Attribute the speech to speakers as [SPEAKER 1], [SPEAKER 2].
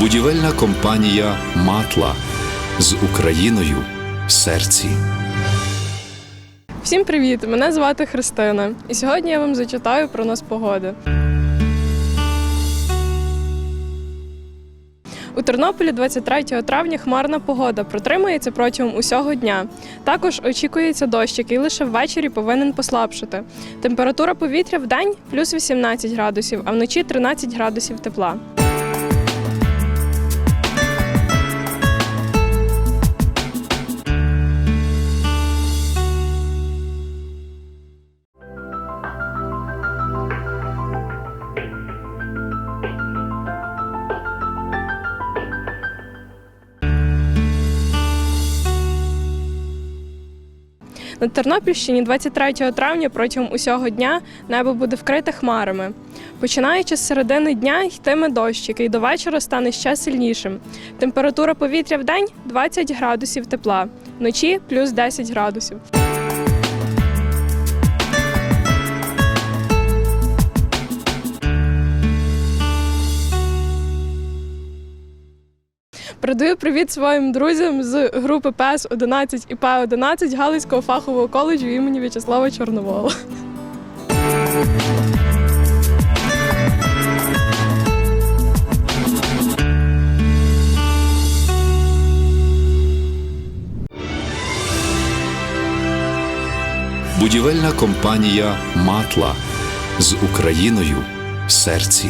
[SPEAKER 1] Будівельна компанія Матла з Україною в серці.
[SPEAKER 2] Всім привіт! Мене звати Христина, і сьогодні я вам зачитаю про нас погоди. У Тернополі 23 травня хмарна погода протримається протягом усього дня. Також очікується дощ, який лише ввечері повинен послабшити. Температура повітря в день плюс 18 градусів, а вночі 13 градусів тепла. На Тернопільщині 23 травня протягом усього дня небо буде вкрите хмарами. Починаючи з середини дня йтиме дощ, який до вечора стане ще сильнішим. Температура повітря в день 20 градусів тепла, вночі плюс 10 градусів. Передаю привіт своїм друзям з групи ПС 11 і П 11 Галицького фахового коледжу імені В'ячеслава Чорновола.
[SPEAKER 1] Будівельна компанія Матла з Україною в серці.